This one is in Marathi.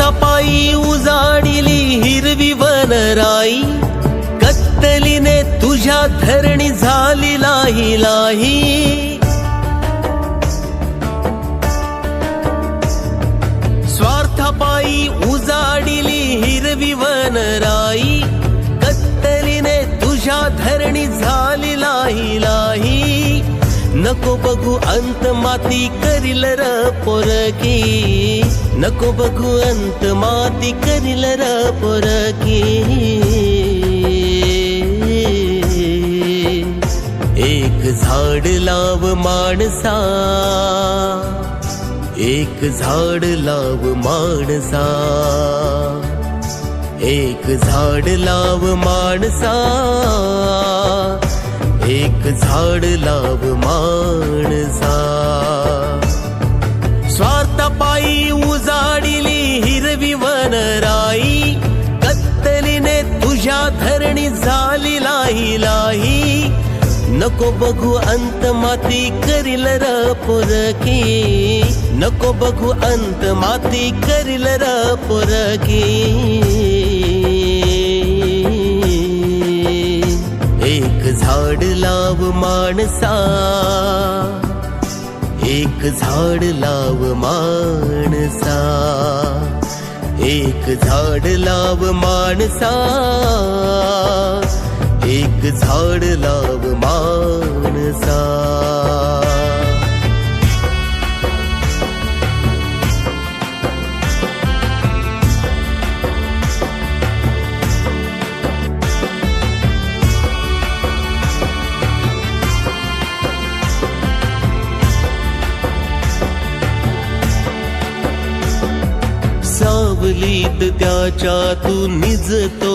तपाई उजाडिली हिरवी वनराई. कत्तलीने तुझ्या धरणी झाली लाही लाही. स्वार्थपायी उजाडिली हिरवी वनराई. नको बघू अंत माती करील र पोरकी नको बघू अंत माती करील र पोरकी एक झाड लाव माणसा. एक झाड लाव माणसा. एक झाड लाव माणसा. एक झाड लाव माणसा. स्वार्थपायी उजाडिली हिरवी वनराई कत्तलीने तुझ्या धरणी झाली लाही लाही. नको बघू अंत माती करील र पोरकी नको बघू अंत माती करील र पोरकी एक झाड लाव माणसा एक झाड लाव माणसा एक झाड लाव माणसा एक झाड लाव माणसा. सावलीत त्याच्या तू निजतो